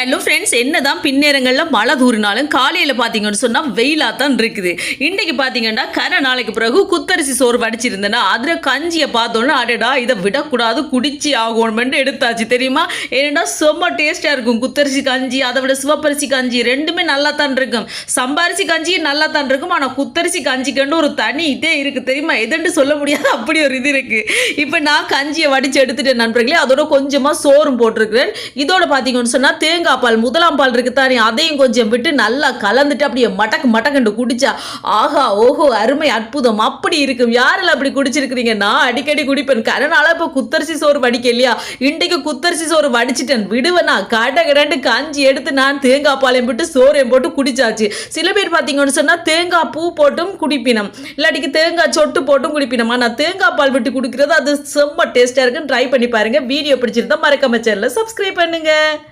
Hello friends என்னதான் பின்னேரங்களில் மழை தூறினாலும் காலையில் பார்த்தீங்கன்னு சொன்னால் வெயிலாக தான் இருக்குது. இன்றைக்கு பார்த்தீங்கன்னா கரை நாளைக்கு பிறகு குத்தரிசி சோறு வடிச்சிருந்தேன்னா அதில் கஞ்சியை பார்த்தோன்னா அடடா இதை விடக்கூடாது குடிச்சு ஆகணும்னு எடுத்தாச்சு. தெரியுமா? ஏன்னா செம்ம டேஸ்ட்டாக இருக்கும். குத்தரிசி கஞ்சி அதை விட சிவப்பரிசி கஞ்சி ரெண்டுமே நல்லா தான் இருக்கும். சம்பாரிசி கஞ்சி நல்லா தான் இருக்கும். ஆனால் குத்தரிசி கஞ்சிக்கண்டு ஒரு தனி இதே இருக்குது தெரியுமா? எதுன்னு சொல்ல முடியாது அப்படி ஒரு இது இருக்குது இப்போ நான் கஞ்சியை வடித்து எடுத்துட்டேன் நண்பர்களே. அதோட கொஞ்சமாக சோறும் போட்டிருக்கிறேன். இதோட பார்த்தீங்கன்னு சொன்னால் தேங்காய் பால் முதலாம் பால் இருக்கு தானே அதையும் கொஞ்சம் விட்டு நல்லா கலந்துட்டு அப்படியே மடக்கு மடக்கண்டு குடிச்சா ஆஹா ஓஹோ அருமை அற்புதம். அப்படி இருக்கும். யாரெல்லாம் அப்படி குடிச்சிருக்கிறீங்க? நான் அடிக்கடி குடிப்பேன். கரனால இப்போ குத்தரிசி சோறு வடிக்க இல்லையா? இன்றைக்கு குத்தரிசி சோறு வடிச்சிட்டேன். விடுவேனா கடை கடண்டு காஞ்சி எடுத்து நான் தேங்காய் பாலையும் போட்டு சோறையும் போட்டு குடிச்சாச்சு. சில பேர் பார்த்தீங்கன்னு சொன்னால் தேங்காய் பூ போட்டும் குடிப்பினம். இல்லாட்டிக்கு தேங்காய் சொட்டு போட்டும் குடிப்பினம். ஆனால் தேங்காய் பால் விட்டு குடிக்கிறது அது செம்ம டேஸ்ட்டாக இருக்குன்னு ட்ரை பண்ணி பாருங்கள் வீடியோ பிடிச்சிருந்தா மறக்காம சேனலை சப்ஸ்கிரைப் பண்ணுங்கள்